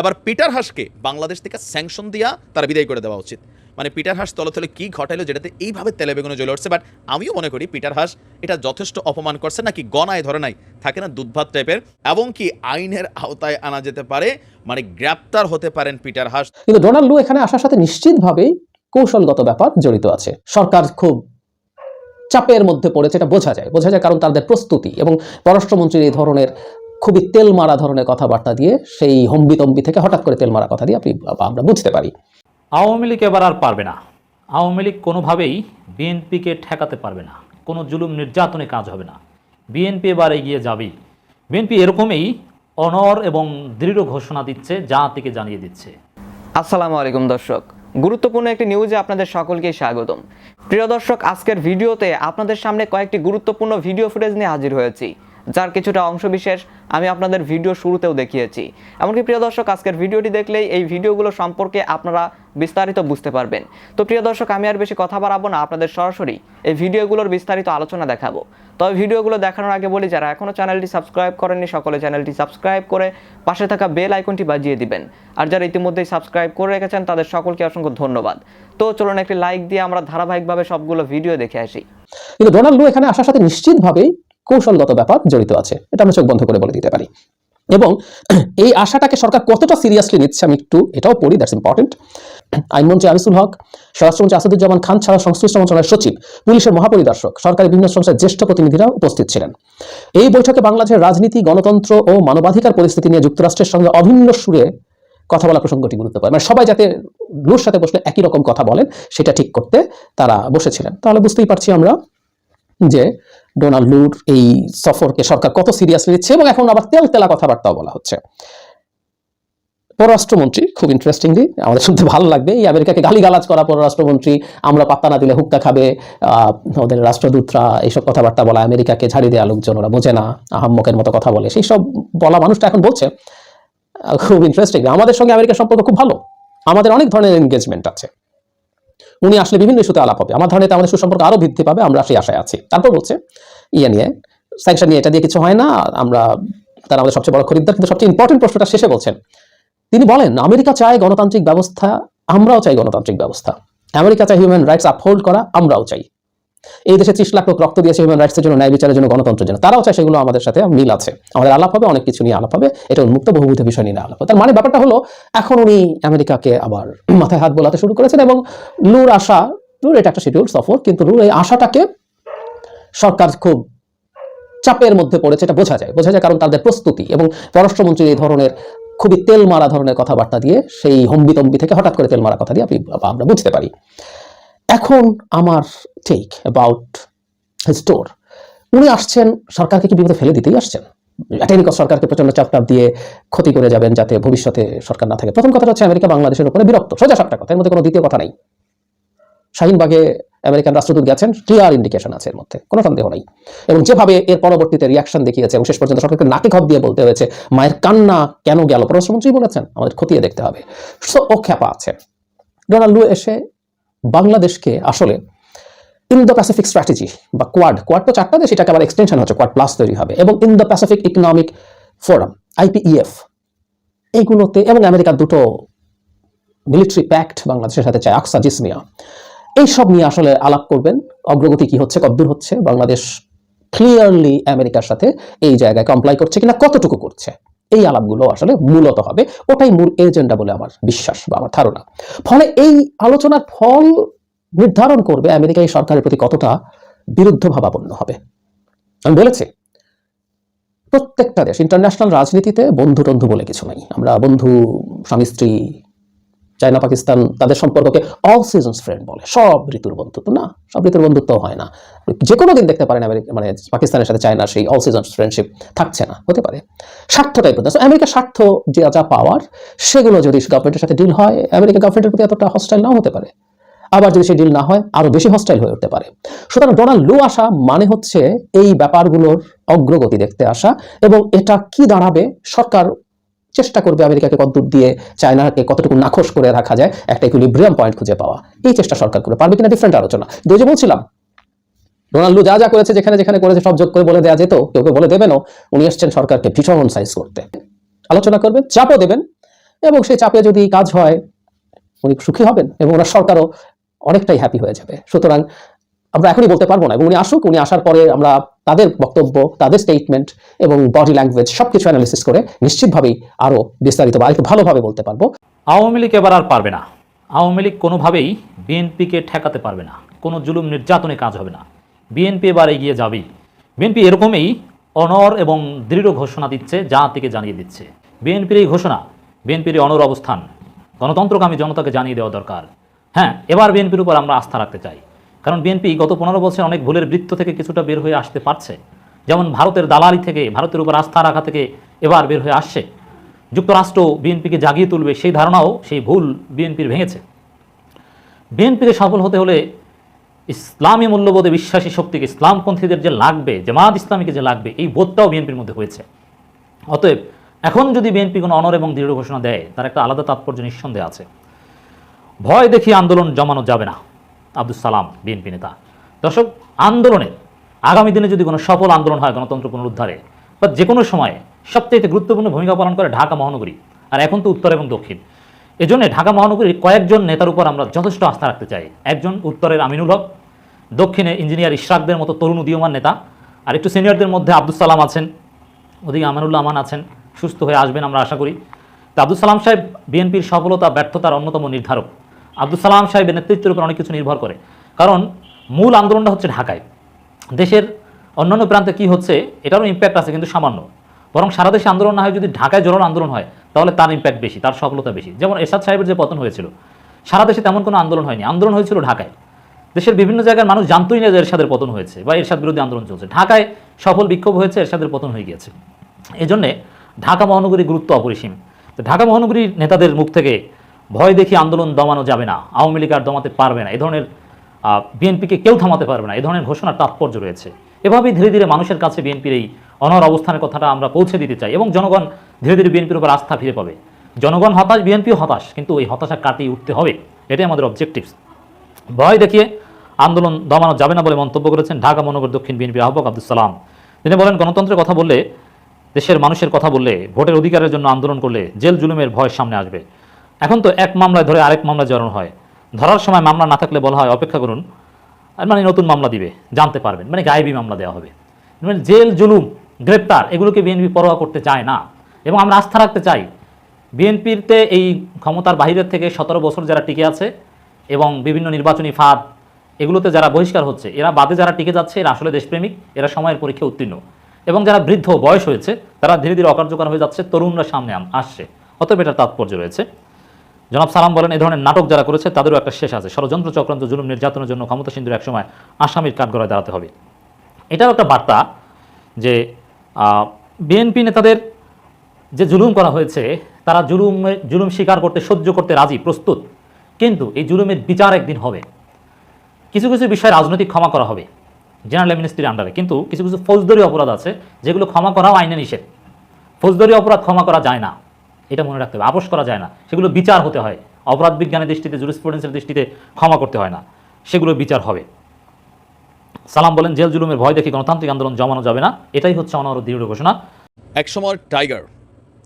এবার পিটার হাসকে বাংলাদেশ থেকে স্যাংশন দিয়া তারা বিদায় করে দেওয়া উচিত। মানে পিটার হাস তলে তলে কী ঘটাইলো যেটাতে এইভাবে তেলে বেগুনে জ্বলে উঠছে বাট আমিও মনে করি পিটার হাস এটা যথেষ্ট অপমান করছে, নাকি গনায় ধরে নাই, থাকে না দুধভাত টাইপের এবং কি আইনের আওতায় আনা যেতে পারে মানে গ্রেপ্তার হতে পারেন পিটার হাস। কিন্তু ডোনাল্ড লু এখানে আসার সাথে নিশ্চিতভাবেই কৌশলগত ব্যাপার জড়িত আছে। সরকার খুব চাপের মধ্যে পড়েছে, এটা বোঝা যায়। বোঝা যায় কারণ তাদের প্রস্তুতি এবং পররাষ্ট্রমন্ত্রীর এই ধরনের খুবই তেল মারা ধরনের কথাবার্তা দিয়ে সেই হম্বিতম্বি থেকে হঠাৎ করে তেল মারা কথা দিয়ে আপনি আমরা বুঝতে পারি। আওয়ামী লীগ এবার আর পারবে না। আওয়ামী লীগ কোনোভাবেই বিএনপিকে ঠেকাতে পারবে না। কোনো জুলুম নির্যাতনে কাজ হবে না। বিএনপি এবার এগিয়ে যাবেই। বিএনপি এরকমই অনর এবং দৃঢ় ঘোষণা দিচ্ছে জাতিকে জানিয়ে দিচ্ছে। আসসালামু আলাইকুম দর্শক। গুরুত্বপূর্ণ একটি নিউজে আপনাদের সকলকে স্বাগতম। প্রিয় দর্শক আজকের ভিডিওতে আপনাদের সামনে কয়েকটি গুরুত্বপূর্ণ ভিডিও ফুটেজ নিয়ে হাজির হয়েছি। যার কিছুটা অংশবিশেষ আমি আপনাদের ভিডিও শুরুতেও দেখিয়েছি। এমনকি প্রিয় দর্শক, আজকের ভিডিওটি দেখলেই এই ভিডিওগুলো সম্পর্কে আপনারা বিস্তারিত বুঝতে পারবেন। তো প্রিয় দর্শক, আমি আর বেশি কথা বাড়াবো না, আপনাদের সরাসরি এই ভিডিওগুলোর বিস্তারিত আলোচনা দেখাবো। তবে ভিডিওগুলো দেখানোর আগে বলি, যারা এখনও চ্যানেলটি সাবস্ক্রাইব করেননি, সকলে চ্যানেলটি সাবস্ক্রাইব করে পাশে থাকা বেল আইকনটি বাজিয়ে দিবেন। আর যারা ইতিমধ্যেই সাবস্ক্রাইব করে রেখেছেন, তাদের সকলকে অসংখ্য ধন্যবাদ। তো চলুন একটি লাইক দিয়ে আমরা ধারাবাহিকভাবে সবগুলো ভিডিও দেখে আসি। কিন্তু ডোনাল্ড লু এখানে আসার সাথে নিশ্চিতভাবেই কৌশলগত ব্যাপার জড়িত আছে। এটা আমরা চোখ বন্ধ করে বলে দিতে পারি। এবং এই আশাটাকে সরকার কতটা সিরিয়াসলি নিচ্ছে আমি একটু এটাও পড়ি দ্যাটস ইম্পর্টেন্ট আইনমন্ত্রী আনিসুল হক, স্বরাষ্ট্রমন্ত্রী আসাদুজ্জামান খান ছাড়া সংশ্লিষ্ট মন্ত্রণালয়ের সচিব, পুলিশের মহাপরিদর্শক, সরকারি বিভিন্ন সংস্থার জ্যেষ্ঠ প্রতিনিধিরা উপস্থিত ছিলেন। এই বৈঠকে বাংলাদেশের রাজনীতি, গণতন্ত্র ও মানবাধিকার পরিস্থিতি নিয়ে যুক্তরাষ্ট্রের সঙ্গে অভিন্ন সুরে কথা বলা প্রসঙ্গটি গুরুত্ব পায় মানে সবাই যাতে লুর সাথে বসলে একই রকম কথা বলেন, সেটা ঠিক করতে তারা বসেছিলেন। তাহলে বুঝতেই পারছি আমরা যে ডোনাল্ড লুর এই সফরকে সরকার কত সিরিয়াসলি নিচ্ছে এবং এখন আবার তেল তেলা কথাবার্তাও বলা হচ্ছে। পররাষ্ট্রমন্ত্রী, খুব ইন্টারেস্টিংলি আমাদের শুনতে ভালো লাগবে, এই আমেরিকাকে গালিগালাজ করা পররাষ্ট্রমন্ত্রী, আমরা পাত্তা না দিলে হুক্কা খাবে ওদের রাষ্ট্রদূতরা এইসব কথাবার্তা বলা, আমেরিকাকে ঝাড়ি দেওয়া লোকজন, ওরা বোঝে না, আহাম্মকের মতো কথা বলে, সেই সব বলা মানুষটা এখন বলছে। খুব ইন্টারেস্টিং আমাদের সঙ্গে আমেরিকার সম্পর্ক খুব ভালো, আমাদের অনেক ধরনের এনগেজমেন্ট আছে। উনি আসলে বিভিন্ন ইস্যুতে আলাপ হবে। আমার ধারণা আমাদের সুসম্পর্ক আরও বৃদ্ধি পাবে, আমরা সেই আশায় আছি। তারপর বলছে ইয়ে নিয়ে স্যাংশন নিয়ে এটা দিয়ে কিছু হয় না, আমরা, তারা আমাদের সবচেয়ে বড় খরিদ্দার, কিন্তু সবচেয়ে ইম্পর্টেন্ট প্রশ্নটা শেষে বলছেন, তিনি বলেন, আমেরিকা চায় গণতান্ত্রিক ব্যবস্থা, আমরাও চাই গণতান্ত্রিক ব্যবস্থা। আমেরিকা চাই হিউম্যান রাইটস আপহোল্ড করা, আমরাও চাই। এই দেশে ত্রিশ লাখ লোক রক্ত দিয়েছে হিউম্যান রাইটসের জন্য, ন্যায় বিচারের জন্য, গণতন্ত্রের জন্য। তারাও চায় সেগুলো আমাদের সাথে মিল আছে। আমাদের আলাপ হবে, অনেক কিছু নিয়ে আলাপ হবে। এটা উন্মুক্ত বহুভূত বিষয় নিয়ে আলাপ হবে। তার মানে ব্যাপারটা হলো, এখন উনি আমেরিকাকে আবার মাথায় হাত বোলাতে শুরু করেছেন এবং লুর আশা লুর এটা একটা শিডিউল সফর, কিন্তু লুর এই আশাটাকে সরকার খুব চাপের মধ্যে পড়েছে, এটা বোঝা যায়। বোঝা যায় কারণ তাদের প্রস্তুতি এবং পররাষ্ট্রমন্ত্রীর এই ধরনের খুবই তেল মারা ধরনের কথাবার্তা দিয়ে, সেই হম্বিতম্বি থেকে হঠাৎ করে তেল মারা কথা দিয়ে আপনি, আমরা বুঝতে পারি। এখন আমার টেক অ্যাবাউট স্টোর উনি আসছেন, সরকারকে কি বিপদে ফেলে দিতেই আসছেন? অ্যাটেনিক সরকারকে প্রচণ্ড চাপ টাপ দিয়ে ক্ষতি করে যাবেন যাতে ভবিষ্যতে সরকার না থাকে। প্রথম কথাটা হচ্ছে আমেরিকা বাংলাদেশের উপরে বিরক্ত, সোজা সাপটা কথা, এর মধ্যে কোনো দ্বিতীয় কথা নাই। শাহিনবাগে আমেরিকান রাষ্ট্রদূত গেছেন ক্লিয়ার ইন্ডিকেশন আছে এর মধ্যে, কোনো সন্দেহ নাই। এবং যেভাবে এর পরবর্তীতে রিয়াকশন দেখিয়েছে এবং শেষ পর্যন্ত সরকারকে নাকে খপ দিয়ে বলতে হয়েছে, মায়ের কান্না কেন গেল? পররাষ্ট্রমন্ত্রী বলেছেন, আমাদের খতিয়ে দেখতে হবে। সো, ও খ্যাপা আছে। ডোনাল্ড লু এসে বাংলাদেশকে আসলে ইন দ্য প্যাসিফিক স্ট্র্যাটেজি বা কোয়াড কোয়াড তো চারটা দেশ, এটাকে আবার এক্সটেনশন হচ্ছে, কোয়াড প্লাস তৈরি হবে। এবং in the Pacific economic forum IPEF এইগুলোতে এবং আমেরিকার দুটো মিলিটারি প্যাক্ট বাংলাদেশের সাথে চায়, আকসা, জিসমিয়া। এইসব নিয়ে আসলে আলাপ করবেন, অগ্রগতি কি হচ্ছে কদ্দূর হচ্ছে, বাংলাদেশ ক্লিয়ারলি আমেরিকার সাথে এই জায়গায় কমপ্লাই করছে কিনা, কতটুকু করছে। এই আলাপগুলো আসলে মূলত হবে। ওটাই মূল এজেন্ডা বলে আমার বিশ্বাস বা আমার ধারণা। ফলে এই আলোচনার ফল নির্ধারণ করবে আমেরিকা এই সরকারের প্রতি কতটা বিরুদ্ধ ভাবাপন্ন হবে। আমি বলেছি, প্রত্যেকটা দেশ ইন্টারন্যাশনাল রাজনীতিতে বন্ধু টন্ধু বলে কিছু নাই। আমরা বন্ধু স্বামী স্ত্রী চায়না, পাকিস্তান তাদের সম্পর্ককে অল সিজনস ফ্রেন্ড বলে। সব ঋতুর বন্ধুত্ব। না, সব ঋতুর বন্ধুত্ব হয় না। যে কোনো দিন দেখতে পারেন আমেরিকা মানে পাকিস্তানের সাথে চায়নার সেই অল সিজনস ফ্রেন্ডশিপ থাকছে না, হতে পারে। স্বার্থ টাইপের আমেরিকার স্বার্থ যে যা পাওয়ার, সেগুলো যদি গভর্নমেন্টের সাথে ডিল হয় আমেরিকা গভর্নমেন্টের প্রতি এতটা হস্টাইল নাও হতে পারে। আবার যদি সেই ডিল না হয়, আরও বেশি হস্টাইল হয়ে উঠতে পারে। সুতরাং ডোনাল্ড লু আসা মানে হচ্ছে এই ব্যাপারগুলোর অগ্রগতি দেখতে আসা এবং এটা কি দাঁড়াবে, সরকার চেষ্টা করবে আমেরিকাকে কতদূর দিয়ে চায়নাকে কতটুকু নাখোশ করে রাখা যায়, একটা ইকুইলিব্রিয়াম পয়েন্ট খুঁজে পাওয়া। এই চেষ্টা সরকার করে পারবে কিনা ডিফারেন্ট আলোচনা। দুই যে বলছিলাম, ডোনাল্ডু যা যা করেছে, যেখানে যেখানে করেছে, সব যোগ করে বলে দেওয়া যেত, কেউ কেউ বলে দেবেনও, উনি এসছেন সরকারকে ভীষণ সাইজ করতে। আলোচনা করবেন, চাপও দেবেন, এবং সেই চাপে যদি কাজ হয়, উনি সুখী হবেন, এবং ওনার সরকারও অনেকটাই হ্যাপি হয়ে যাবে। সুতরাং আমরা এখনই বলতে পারব না। এবং উনি আসুক, উনি আসার পরে আমরা তাদের বক্তব্য, তাদের স্টেটমেন্ট এবং বডি ল্যাঙ্গুয়েজ সবকিছু অ্যানালিসিস করে নিশ্চিতভাবেই আরও বিস্তারিত বা আরেকটু ভালোভাবে বলতে পারব। আওয়ামী লীগ এবার আর পারবে না। আওয়ামী লীগ কোনোভাবেই বিএনপিকে ঠেকাতে পারবে না। কোনো জুলুম নির্যাতনে কাজ হবে না। বিএনপি এবার এগিয়ে যাবেই। বিএনপি এরকমই অনর এবং দৃঢ় ঘোষণা দিচ্ছে, জাতিকে জানিয়ে দিচ্ছে। বিএনপির এই ঘোষণা, বিএনপির অনর অবস্থান গণতন্ত্রকামী জনতাকে জানিয়ে দেওয়া দরকার। হ্যাঁ এবার বিএনপির উপর আমরা আস্থা রাখতে চাই। কারণ বিএনপি গত পনেরো বছর অনেক ভুলের বৃত্ত থেকে কিছুটা বের হয়ে আসতে পারছে। যেমন ভারতের দালালি থেকে, ভারতের উপর আস্থা রাখা থেকে এবার বের হয়ে আসছে। যুক্তরাষ্ট্র বিএনপিকে জাগিয়ে তুলবে সেই ধারণাও সেই ভুল বিএনপির ভেঙেছে। বিএনপিকে সফল হতে হলে ইসলামী মূল্যবোধে বিশ্বাসী শক্তিকে ইসলামপন্থীদের যে লাগবে, জামাত ইসলামীকে যে লাগবে, এই বোধটাও বিএনপির মধ্যে হয়েছে। অতএব এখন যদি বিএনপি কোনো অনর এবং দৃঢ় ঘোষণা দেয়, তার একটা আলাদা তাৎপর্য নিঃসন্দেহে আছে। ভয় দেখিয়ে আন্দোলন জমানো যাবে না। আব্দুল সালাম, বিএনপি নেতা। দর্শক, আন্দোলনে আগামী দিনে যদি কোনো সফল আন্দোলন হয় গণতন্ত্র পুনরুদ্ধারে, বা যে কোনো সময়ে সবচেয়ে গুরুত্বপূর্ণ ভূমিকা পালন করে ঢাকা মহানগরী, আর এখন তো উত্তর এবং দক্ষিণ, এজন্য ঢাকা মহানগরীর কয়েকজন নেতার উপর আমরা যথেষ্ট আস্থা রাখতে চাই। একজন উত্তরের আমিনুল হক, দক্ষিণে ইঞ্জিনিয়ার ইশরাকদের মতো তরুণ উদীয়মান নেতা, আর একটু সিনিয়রদের মধ্যে আব্দুল সালাম আছেন, ওদিকে আমানুল্লাহ আমান আছেন, সুস্থ হয়ে আসবেন আমরা আশা করি। তো আব্দুল সালাম সাহেব, বিএনপির সফলতা, ব্যর্থতার অন্যতম নির্ধারক। আব্দুল সালাম সাহেবের নেতৃত্বের উপর অনেক কিছু নির্ভর করে। কারণ মূল আন্দোলনটা হচ্ছে ঢাকায়। দেশের অন্যান্য প্রান্তে কি হচ্ছে, এটারও ইম্প্যাক্ট আছে কিন্তু সামান্য। বরং সারা দেশে আন্দোলন না হয়, যদি ঢাকায় জোরালো আন্দোলন হয়, তাহলে তার ইম্প্যাক্ট বেশি, তার সফলতা বেশি। যেমন এরশাদ সাহেবের যে পতন হয়েছিল, সারা দেশে তেমন কোনো আন্দোলন হয়নি। আন্দোলন হয়েছিল ঢাকায়। দেশের বিভিন্ন জায়গার মানুষ জানতোই না যে এরশাদের পতন হয়েছে বা এরশাদ বিরোধী আন্দোলন চলছে। ঢাকায় সফল বিক্ষোভ হয়েছে, এরশাদের পতন হয়ে গিয়েছে। এজন্যে ঢাকা মহানগরীর গুরুত্ব অপরিসীম। ঢাকা মহানগরীর নেতাদের মুখ থেকে ভয় দেখি আন্দোলন দমানো যাবে না, আওয়ামী লীগ আর দমাতে পারবে না, এ ধরনের বিএনপিকে কেউ থামাতে পারবে না, এ ধরনের ঘোষণার তাৎপর্য রয়েছে। এভাবেই ধীরে ধীরে মানুষের কাছে বিএনপির এই অনর অবস্থানের কথাটা আমরা পৌঁছে দিতে চাই এবং জনগণ ধীরে ধীরে বিএনপির উপর আস্থা ফিরে পাবে। জনগণ হতাশ, বিএনপিও হতাশ, কিন্তু এই হতাশা কাটিয়ে উঠতে হবে, এটাই আমাদের অবজেক্টিভস ভয় দেখিয়ে আন্দোলন দমানো যাবে না বলে মন্তব্য করেছেন ঢাকা, মহানগর, দক্ষিণ বিএনপির আহ্বায়ক আব্দুল সালাম। তিনি বলেন, গণতন্ত্রের কথা বললে, দেশের মানুষের কথা বললে, ভোটের অধিকারের জন্য আন্দোলন করলে জেল জুলুমের ভয় সামনে আসবে। এখন তো এক মামলায় ধরে আরেক মামলা জড়ানো হয়। ধরার সময় মামলা না থাকলে বলা হয়, অপেক্ষা করুন। মানে নতুন মামলা দিবে, জানতে পারবেন। মানে গায়েবী মামলা দেওয়া হবে। মানে জেল, জুলুম, গ্রেপ্তার, এগুলোকে বিএনপি পরোয়া করতে চায় না। এবং আমরা আস্থা রাখতে চাই, বিএনপিতে এই ক্ষমতার বাহিরের থেকে সতেরো বছর যারা টিকে আছে এবং বিভিন্ন নির্বাচনী ফাঁদ, এগুলোতে যারা বহিষ্কার হচ্ছে, এরা বাদে যারা টিকে যাচ্ছে, এরা আসলে দেশপ্রেমিক, এরা সময়ের পরীক্ষা উত্তীর্ণ। এবং যারা বৃদ্ধ বয়স হয়েছে, তারা ধীরে ধীরে অকার্যকর হয়ে যাচ্ছে, তরুণরা সামনে আসছে। অতএব এটার তাৎপর্য রয়েছে। জনাব সালাম বলেন এই ধরনের নাটক যারা করেছে, তাদেরও একটা শেষ আছে। ষড়যন্ত্র চক্রান্ত, জুলুম নির্যাতনের জন্য ক্ষমতাসীনদের একসময় আসামির কাঠগড়ায় দাঁড়াতে হবে। এটাও একটা বার্তা যে বিএনপি নেতাদের যে জুলুম করা হয়েছে, তারা জুলুম জুলুম স্বীকার করতে, সহ্য করতে রাজি, প্রস্তুত। কিন্তু এই জুলুমের বিচার একদিন হবে। কিছু কিছু বিষয়ে রাজনৈতিক ক্ষমা করা হবে, জেনারেল অ্যামনিস্টির আন্ডারে। কিন্তু কিছু কিছু ফৌজদারি অপরাধ আছে, যেগুলো ক্ষমা করাও আইনে নিষেধ। ফৌজদারি অপরাধ ক্ষমা করা যায় না। এটা মনে রাখতে হবে। আপোষ করা যায় না। সেগুলো বিচার হতে হয়। অপরাধ বিজ্ঞানের দৃষ্টিতে জুরিসপ্রুডেন্সের দৃষ্টিতে ক্ষমা করতে হয় না। সেগুলো বিচার হবে। সালাম বলেন, জেল জুলুমের ভয় দেখে গণতান্ত্রিক আন্দোলন জমানো যাবে না। এটাই হচ্ছে অনর দৃঢ় ঘোষণা। একসময় টাইগার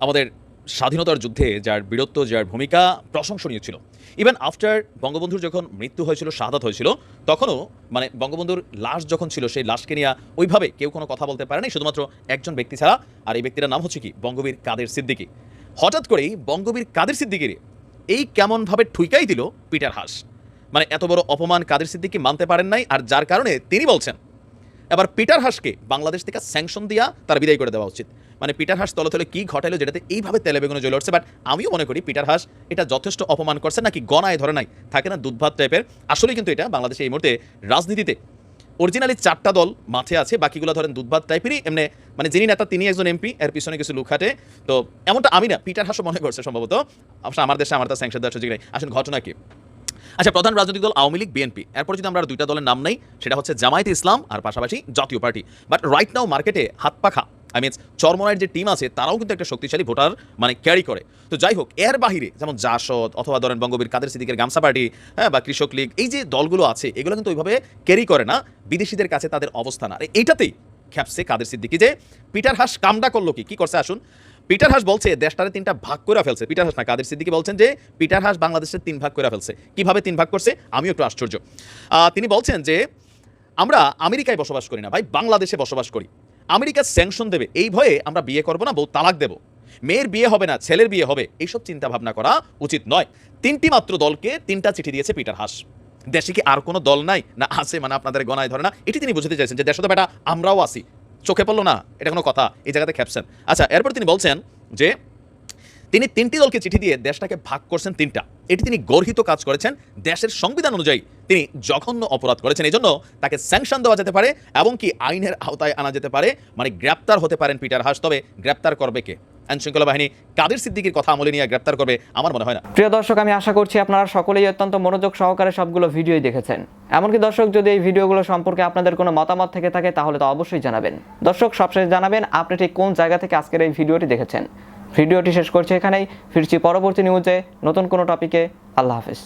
আমাদের স্বাধীনতার যুদ্ধে যার বীরত্ব, যার ভূমিকা প্রশংসনীয় ছিল। ইভেন আফটার বঙ্গবন্ধুর যখন মৃত্যু হয়েছিল, শাহাদাত হয়েছিল, তখনও মানে বঙ্গবন্ধুর লাশ যখন ছিল, সেই লাশকে নিয়ে ওইভাবে কেউ কোনো কথা বলতে পারেনি। শুধুমাত্র একজন ব্যক্তি ছাড়া। আর এই ব্যক্তিটার নাম হচ্ছে কি? বঙ্গবীর কাদের সিদ্দিকী। হঠাৎ করেই বঙ্গবীর কাদের সিদ্দিকির এই কেমনভাবে ঠুইকাই দিল পিটার হাস। মানে এত বড় অপমান কাদের সিদ্দিকি মানতে পারেন নাই আর যার কারণে তিনি বলছেন, এবার পিটার হাসকে বাংলাদেশ থেকে স্যাংশন দিয়া তার বিদায় করে দেওয়া উচিত। মানে পিটার হাস তলে তলে কি ঘটাইলো যেটাতে এইভাবে তেলে বেগুনে জ্বলে উঠছে বাট আমিও মনে করি পিটার হাস এটা যথেষ্ট অপমান করছে, নাকি গণায় ধরে নাই, থাকে না দুধভাত টাইপের আসলে কিন্তু এটা বাংলাদেশে এই মুহূর্তে রাজনীতিতে অরিজিনালি চারটা দল মাঠে আছে, বাকিগুলো ধরেন দুধভাত টাইপেরই। এমনি মানে যিনি নেতা, তিনি একজন এমপি, এর পিছনে কিছু লুক হাটে। তো এমনটা আমি না, পিটার হাসো মনে করছে সম্ভবত। আমার দেশে আমার স্যাংশন দেওয়ার সুযোগ নেই। আসলে ঘটনা কি? আচ্ছা প্রধান রাজনৈতিক দল আওয়ামী লীগ, বিএনপি। এরপর যদি আমরা দুইটা দলের নাম নেই, সেটা হচ্ছে জামায়াতে ইসলাম আর পাশাপাশি জাতীয় পার্টি। বাট রাইট নাও মার্কেটে হাত পাখা। আই মিনস চরমনায়ের যে টিম আছে, তারাও কিন্তু একটা শক্তিশালী ভোটার মানে ক্যারি করে। তো যাই হোক, এর বাহিরে, যেমন জাসদ অথবা ধরেন বঙ্গবীর কাদের সিদ্দিকের গামসা পার্টি হ্যাঁ বা কৃষক লীগ, এই যে দলগুলো আছে, এগুলো কিন্তু ওইভাবে ক্যারি করে না। বিদেশিদের কাছে তাদের অবস্থান। আর এইটাতেই খ্যাপসে কাদের সিদ্দিকি যে, পিটার হাস কামডা করল কি? কি করছে? আসুন। পিটার হাস বলছে, দেশটারে তিনটা ভাগ করে ফেলছে। পিটার হাস না, কাদের সিদ্দিকি বলছেন যে, পিটার হাস বাংলাদেশের তিন ভাগ করে ফেলছে। কীভাবে তিন ভাগ করছে? আমিও একটু আশ্চর্য। তিনি বলছেন যে, আমরা আমেরিকায় বসবাস করি না ভাই, বাংলাদেশে বসবাস করি। আমেরিকা স্যাংশন দেবে। এই ভয়ে আমরা বিয়ে করব না, বউ তালাক দেব। মেয়ের বিয়ে হবে না, ছেলের বিয়ে হবে, এইসব চিন্তা ভাবনা করা উচিত নয়। তিনটি মাত্র দলকে তিনটা চিঠি দিয়েছে পিটার হাস। দেশে কি আর কোনো দল নাই? না আছে মানে আপনাদের গণায় ধরে না। এটি তিনি বুঝতে চাইছেন যে দেশে তো বেটা, আমরাও আসি চোখে পড়ল না, এটা কোনো কথা, এই জায়গাতে খ্যাপসেন। আচ্ছা এরপর তিনি বলছেন যে তিনি তিনটি দলকে চিঠি দিয়ে দেশটাকে ভাগ করছেন তিনটা। এটি তিনি গর্হিত কাজ করেছেন। দেশের সংবিধান অনুযায়ী তিনি জঘন্য অপরাধ করেছেন। এই জন্য তাকে স্যাংশন দেওয়া যেতে পারে এবং কি আইনের আওতায় আনা যেতে পারে মানে গ্রেপ্তার হতে পারেন পিটার হাস। তবে গ্রেপ্তার করবে কে? আইন শৃঙ্খলা বাহিনী কাদের সিদ্দিকির কথা আমলে নিয়ে গ্রেপ্তার করবে আমার মনে হয় না। প্রিয় দর্শক, আমি আশা করছি আপনারা সকলেই অত্যন্ত মনোযোগ সহকারে সবগুলো ভিডিওই দেখেছেন। এমনকি দর্শক, যদি এই ভিডিওগুলো সম্পর্কে আপনাদের কোনো মতামত থেকে থাকে, তাহলে তো অবশ্যই জানাবেন। দর্শক, সবশেষ জানাবেন আপনি ঠিক কোন জায়গা থেকে আজকের এই ভিডিওটি দেখেছেন। ভিডিওটি শেষ করছি এখানেই। ফিরছি পরবর্তী নিউজে নতুন কোনো টপিকে আল্লাহ হাফিজ।